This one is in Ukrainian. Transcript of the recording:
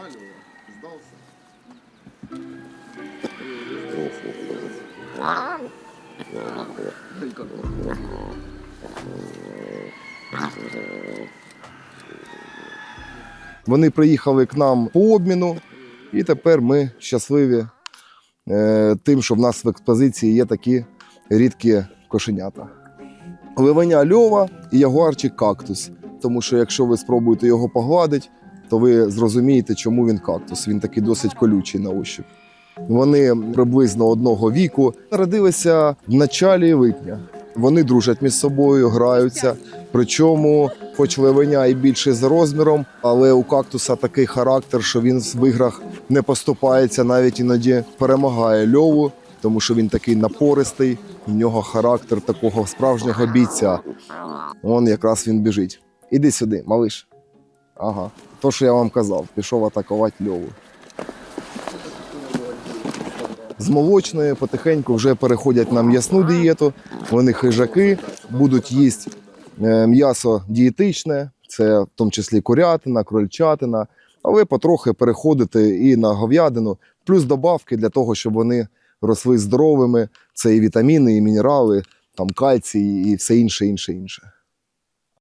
Алло, сдался. Вони приїхали к нам по обміну, і тепер ми щасливі е, тим, що в нас в експозиції є такі рідкі кошенята. Ливеня льова і ягуарчик кактус. Тому що якщо ви спробуєте його погладити, то ви зрозумієте, чому він кактус. Він такий досить колючий на ощупь. Вони приблизно одного віку народилися в началі липня. Вони дружать між собою, граються. Причому, хоч левеня і більше за розміром, але у кактуса такий характер, що він в іграх не поступається, навіть іноді перемагає льову, тому що він такий напористий, в нього характер такого справжнього бійця. Он якраз він біжить. Іди сюди, малиш. Ага. То, що я вам казав, пішов атакувати льову. З молочної потихеньку вже переходять на м'ясну дієту. Вони хижаки, будуть їсти е, м'ясо дієтичне, це в тому числі курятина, крольчатина, але потрохи переходити і на говядину, плюс добавки для того, щоб вони росли здоровими. Це і вітаміни, і мінерали, там кальцій, і все інше, інше, інше.